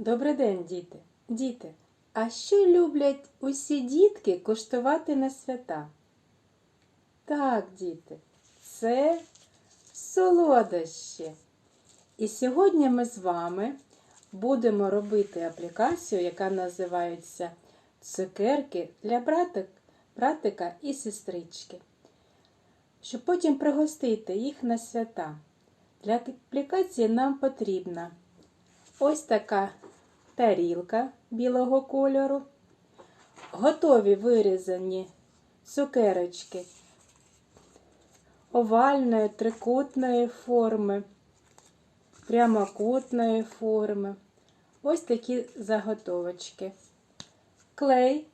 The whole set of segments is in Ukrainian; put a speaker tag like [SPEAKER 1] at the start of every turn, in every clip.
[SPEAKER 1] Добрий день, діти. Діти, а що люблять усі дітки куштувати на свята? Так, діти, це солодощі. І сьогодні ми з вами будемо робити аплікацію, яка називається Цукерки для братик, братика і сестрички. Щоб потім пригостити їх на свята. Для аплікації нам потрібна ось така тарілка білого кольору, готові вирізані цукерочки овальної, трикутної форми, прямокутної форми. Ось такі заготовочки. Клей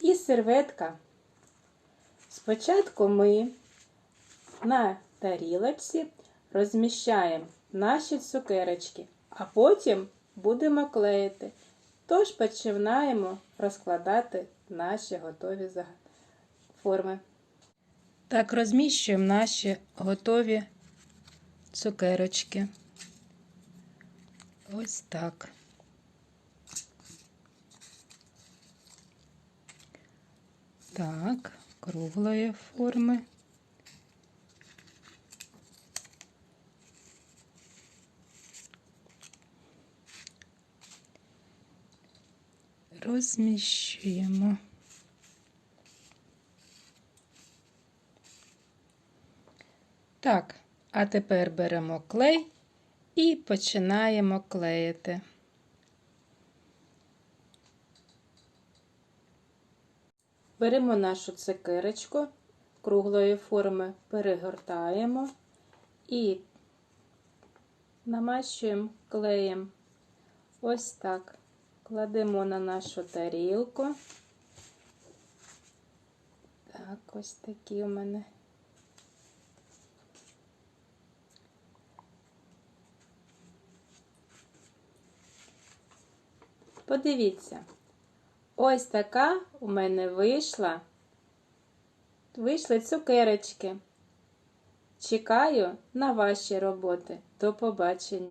[SPEAKER 1] і серветка. Спочатку ми на тарілочці розміщаємо наші цукерочки, а потім будемо клеїти. Тож починаємо розкладати наші готові форми. Так, розміщуємо наші готові цукерочки. Ось так. Так, круглої форми. Розміщуємо. Так, а тепер беремо клей і починаємо клеїти. Беремо нашу цукерочку круглої форми, перегортаємо і намащуємо клеєм. Ось так. Кладемо на нашу тарілку. Так, ось такі у мене. Подивіться, ось така у мене вийшла. Вийшли цукерочки. Чекаю на ваші роботи. До побачення.